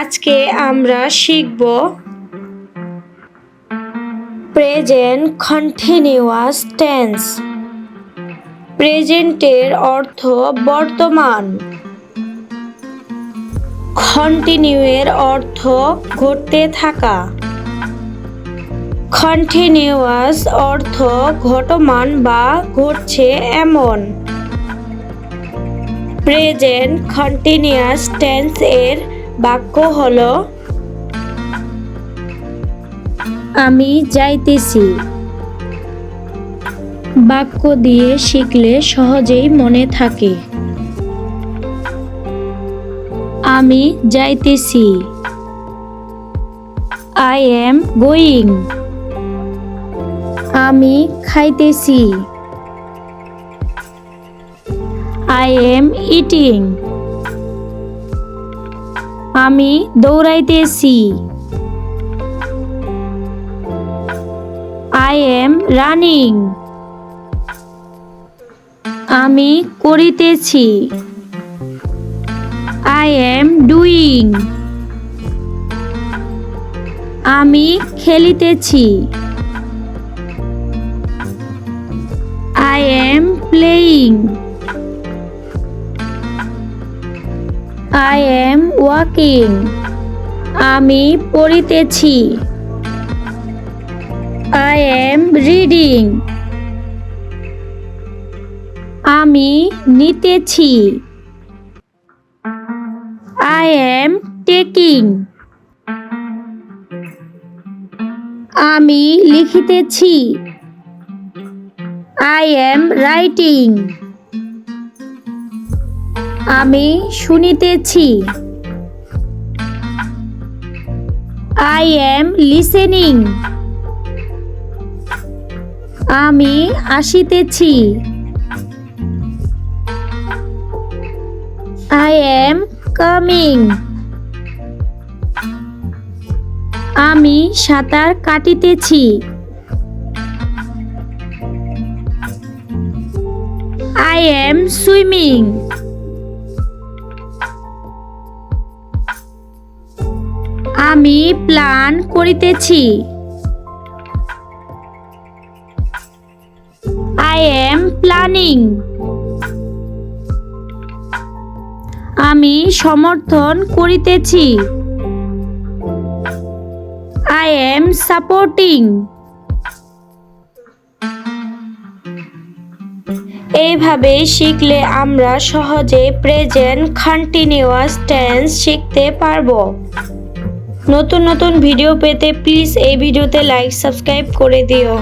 আজকে আমরা শিখব প্রেজেন্ট কন্টিনিউয়াস টেন্স প্রেজেন্টের অর্থ বর্তমান। কন্টিনিউয়ের অর্থ ঘটতে থাকা। কন্টিনিউয়াস অর্থ ঘটমান বা ঘটছে এমন। প্রেজেন্ট কন্টিনিউয়াস টেন্স এর বাক্য হল, আমি যাইতেছি। বাক্য দিয়ে শিখলে সহজেই মনে থাকে, আমি যাইতেছি। আই এম গোয়িং আমি খাইতেছি। আই এম ইটিং আমি দৌড়াইতেছি। আই এম রানিং আমি করিতেছি। আই এম ডুইং আমি খেলিতেছি। I am playing I am walking আমি পড়িতেছি। আই এম রিডিং আমি নিতেছি। আই এম টেকিং আমি লিখিতেছি। আই এম রাইটিং আমি শুনিতেছি। আই এম লিসেনিং আমি আসিতেছি। আই এম কামিং আমি সাঁতার কাটিতেছি। আই এম সুইমিং আমি প্ল্যান করিতেছি। আই এম প্ল্যানিং আমি সমর্থন করিতেছি। আই এম সাপোর্টিং এইভাবে শিখলে আমরা সহজে প্রেজেন্ট কন্টিনিউয়াস টেন্স শিখতে পারব। নতুন নতুন ভিডিও পেতে প্লিজ এই ভিডিওতে লাইক সাবস্ক্রাইব করে দিও।